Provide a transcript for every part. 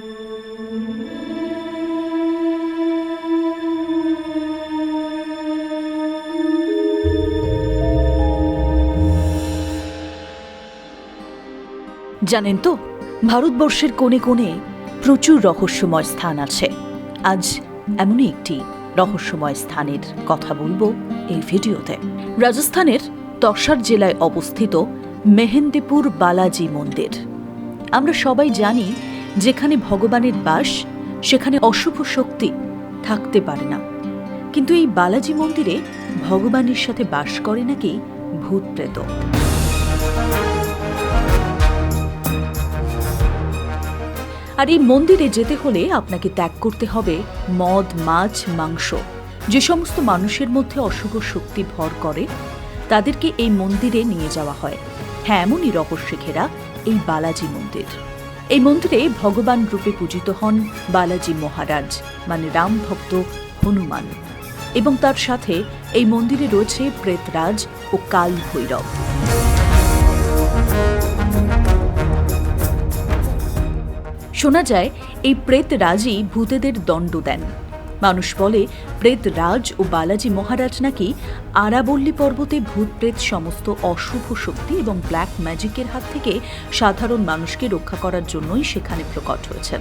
জানেন তো, ভারতবর্ষের কোণে কোণে প্রচুর রহস্যময় স্থান আছে। আজ এমনই একটি রহস্যময় স্থানের কথা বলব এই ভিডিওতে। রাজস্থানের তসার জেলায় অবস্থিত মেহেন্দিপুর বালাজি মন্দির। আমরা সবাই জানি যেখানে ভগবানের বাস, সেখানে অশুভ শক্তি থাকতে পারে না। কিন্তু এই বালাজি মন্দিরে ভগবানের সাথে বাস করে নাকি ভূত প্রেত আর এই মন্দিরে যেতে হলে আপনাকে ত্যাগ করতে হবে মদ, মাছ, মাংস। যে সমস্ত মানুষের মধ্যে অশুভ শক্তি ভর করে, তাদেরকে এই মন্দিরে নিয়ে যাওয়া হয়। হ্যাঁ এমনই রহস্যে ঘেরা এই বালাজি মন্দির। এই মন্দিরে ভগবান রূপে পূজিত হন বালাজি মহারাজ মানে রাম ভক্ত হনুমান। এবং তার সাথে এই মন্দিরে রয়েছে প্রেতরাজ ও কাল ভৈরব। শোনা যায়, এই প্রেতরাজই ভূতেদের দণ্ড দেন। মানুষ বলে, প্রেত রাজ ও বালাজি মহারাজ নাকি আরাবল্লী পর্বতে ভূত প্রেত সমস্ত অশুভ শক্তি এবং ব্ল্যাক ম্যাজিকের হাত থেকে সাধারণ মানুষকে রক্ষা করার জন্যই সেখানে প্রকট হয়েছেন।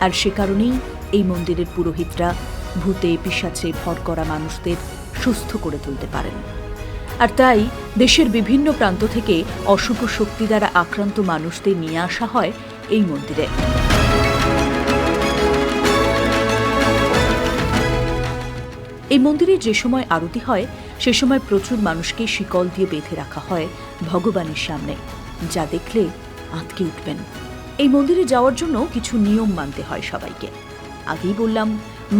আর সে কারণেই এই মন্দিরের পুরোহিতরা ভূতে পিসাচে ভর করা মানুষদের সুস্থ করে তুলতে পারেন। আর তাই দেশের বিভিন্ন প্রান্ত থেকে অশুভ শক্তি দ্বারা আক্রান্ত মানুষদের নিয়ে আসা হয় এই মন্দিরে। মন্দিরে যে সময় আরতি হয়, সে সময় প্রচুর মানুষকে শিকল দিয়ে বেঁধে রাখা হয় ভগবানের সামনে, যা দেখলে আঁতকে উঠবেন। এই মন্দিরে যাওয়ার জন্য কিছু নিয়ম মানতে হয় সবাইকে। আগেই বললাম,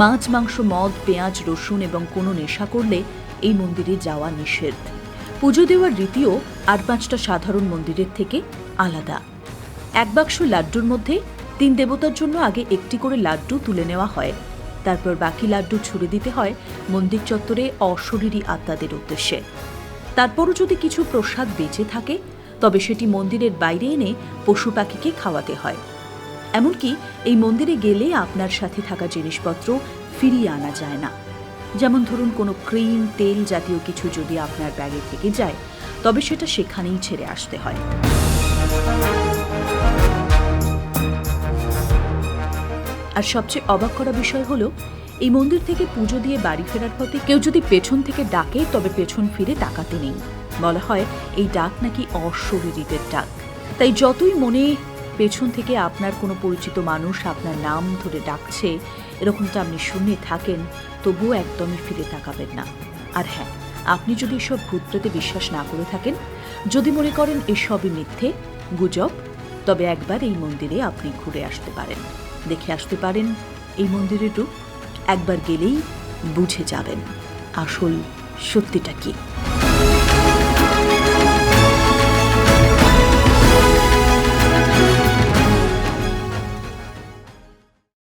মাছ, মাংস, মদ, পেঁয়াজ, রসুন এবং কোনো নেশা করলে এই মন্দিরে যাওয়া নিষেধ। পুজো দেওয়ার রীতিও আর পাঁচটা সাধারণ মন্দিরের থেকে আলাদা। এক বাক্স লাড্ডুর মধ্যে তিন দেবতার জন্য আগে একটি করে লাড্ডু তুলে নেওয়া হয়। তারপর বাকি লাড্ডু ছুড়ে দিতে হয় মন্দির চত্বরে অশরীরী আত্মাদের উদ্দেশ্যে। তারপরও যদি কিছু প্রসাদ বেঁচে থাকে, তবে সেটি মন্দিরের বাইরে এনে পশু পাখিকে খাওয়াতে হয়। এমনকি এই মন্দিরে গেলে আপনার সাথে থাকা জিনিসপত্র ফিরিয়ে আনা যায় না। যেমন ধরুন কোনো ক্রিম, তেল জাতীয় কিছু যদি আপনার ব্যাগে থেকে যায়, তবে সেটা সেখানেই ছেড়ে আসতে হয়। আর সবচেয়ে অবাক করা বিষয় হলো, এই মন্দির থেকে পুজো দিয়ে বাড়ি ফেরার পথে কেউ যদি পেছন থেকে ডাকে, তবে পেছন ফিরে তাকাতে নেই। বলা হয়, এই ডাক নাকি অশরীরীদের ডাক। তাই যতই মনে পেছন থেকে আপনার কোনো পরিচিত মানুষ আপনার নাম ধরে ডাকছে, এরকমটা আপনি শুনে থাকেন, তবুও একদমই ফিরে তাকাবেন না। আর হ্যাঁ আপনি যদি এসব ভূতপ্রেতে বিশ্বাস না করে থাকেন, যদি মনে করেন এসবই মিথ্যে, গুজব, তবে একবার এই মন্দিরে আপনি ঘুরে আসতে পারেন। দেখে আসতে পারেন। এই মন্দিরের রূপ একবার গেলেই বুঝে যাবেন। আসল সত্যিটা কি?